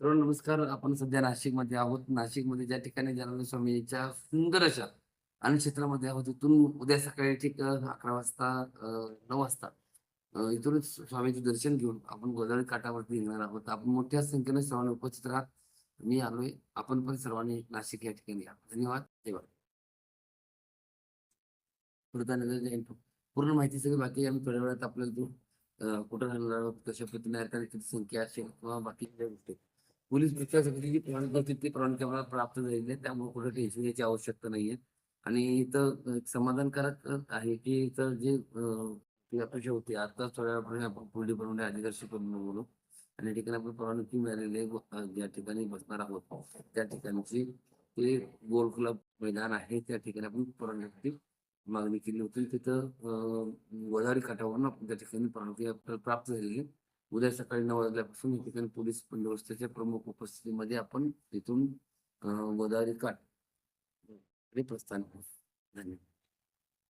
तर नमस्कार. आपण सध्या नाशिकमध्ये आहोत. नाशिकमध्ये ज्या ठिकाणी जनार्दन स्वामींच्या सुंदर अशा आणि क्षेत्रामध्ये आहोत तिथून उद्या सकाळी ठीक अकरा वाजता नऊ वाजता इथूनच स्वामींचे दर्शन घेऊन आपण गोदावरी काठावरती निघणार आहोत. आपण मोठ्या संख्येने सर्वांनी उपस्थित राहत मी आलोय. आपण पण सर्वांनी नाशिक या ठिकाणी या. धन्यवाद. धन्यवाद पूर्ण माहिती सगळी बाकी आम्ही थोड्या वेळात आपल्याला कुठं राहणार आहोत कशा पद्धतीने संख्या असेल किंवा बाकीच्या गोष्टी. पोलीस प्रशासनाची जी प्रमाण होती ती प्रमाणपत्र आम्हाला प्राप्त झालेली आहे त्यामुळे कुठे टेन्शन घ्यायची आवश्यकता नाहीये. आणि इथं समाधानकारक आहे की इथं जे ती अपेक्षा होती आता थोड्या वेळापूर्वी आपण पुढे बनवणे अधिदर्शी करून बोलू आणि या ठिकाणी आपण परवानगी मिळालेली आहे ज्या ठिकाणी बसणार आहोत. त्या ठिकाणची ते गोल क्लब मैदान आहे त्या ठिकाणी आपण परवानगी मागणी केली होती. तिथं वधारी गोदावरी काठावरून आपण त्या ठिकाणी परवानगी प्राप्त झालेली आहे. उद्या सकाळी नऊ वाजल्यापासून या ठिकाणी पोलीस बंदोबस्ताच्या प्रमुख उपस्थितीमध्ये आपण तिथून गोदावरी काठ हे प्रस्थान धन्यवाद.